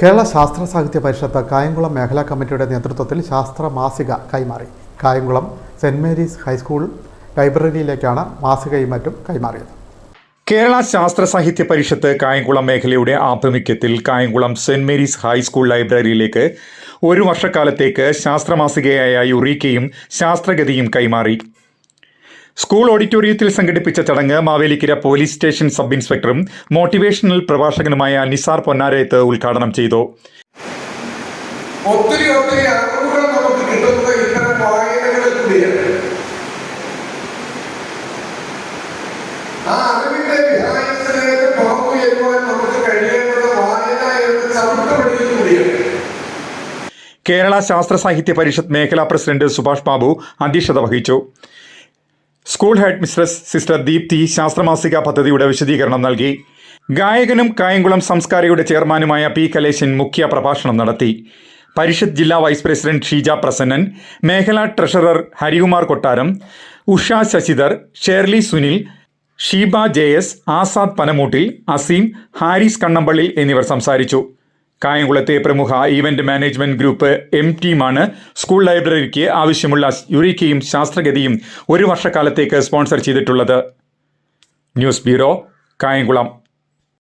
കേരള ശാസ്ത്ര സാഹിത്യ പരിഷത്ത് കായംകുളം മേഖലാ കമ്മിറ്റിയുടെ നേതൃത്വത്തിൽ ശാസ്ത്ര മാസിക കൈമാറി. Kayamkulam saint Mary's high school ലൈബ്രറിയിലേക്കാണ് മാസികയും മറ്റും കൈമാറിയത്. കേരള ശാസ്ത്ര സാഹിത്യ പരിഷത്ത് കായംകുളം മേഖലയുടെ ആഭിമുഖ്യത്തിൽ Kayamkulam saint Mary's high school ലൈബ്രറിയിലേക്ക് ഒരു വർഷക്കാലത്തേക്ക് ശാസ്ത്രമാസികയായ യുറീക്കയും ശാസ്ത്രഗതിയും കൈമാറി. സ്കൂൾ ഓഡിറ്റോറിയത്തിൽ സംഘടിപ്പിച്ച ചടങ്ങ് മാവേലിക്കര പോലീസ് സ്റ്റേഷൻ സബ് ഇൻസ്പെക്ടറും മോട്ടിവേഷണൽ പ്രഭാഷകനുമായ നിസാർ പൊന്നാരയത്ത് ഉദ്ഘാടനം ചെയ്തു. ഒത്തിരി ഒത്തിരി അറിവുകൾ നമുക്ക് കിട്ടുന്നത് ഇത്തരം വായനകളിൽ കൂടിയാണ്. ആ അറിവിന്റെ വിഹായത്തിലേക്ക് പുറത്തുയരുവാൻ നമുക്ക് കഴിയേണ്ടത് വായന എന്ന ചവിട്ടുപടിയിൽ കൂടിയാണ്. കേരള ശാസ്ത്ര സാഹിത്യ പരിഷത്ത് മേഖലാ പ്രസിഡന്റ് സുഭാഷ് ബാബു അധ്യക്ഷത വഹിച്ചു. School headmistress sister Deepthi ശാസ്ത്രമാസിക പദ്ധതിയുടെ വിശദീകരണം നൽകി. ഗായകനും കായംകുളം സംസ്കാരയുടെ ചെയർമാനുമായ പി കലേശൻ മുഖ്യ പ്രഭാഷണം നടത്തി. പരിഷത്ത് ജില്ലാ വൈസ് പ്രസിഡന്റ് ഷീജ പ്രസന്നൻ മേഖലാ treasurer Harikumar Kottaram Usha Sasidhar Shirley Sunil Sheeba J S Azad Panamoottil Azeem Haris Kannampally എന്നിവർ സംസാരിച്ചു. കായംകുളത്തെ പ്രമുഖ ഈവന്റ് മാനേജ്മെന്റ് ഗ്രൂപ്പ് എം ടീമാണ് സ്കൂൾ ലൈബ്രറിക്ക് ആവശ്യമുള്ള യുരീക്കയും ശാസ്ത്രഗതിയും ഒരു വർഷക്കാലത്തേക്ക് സ്പോൺസർ ചെയ്തിട്ടുള്ളത്. News bureau Kayamkulam.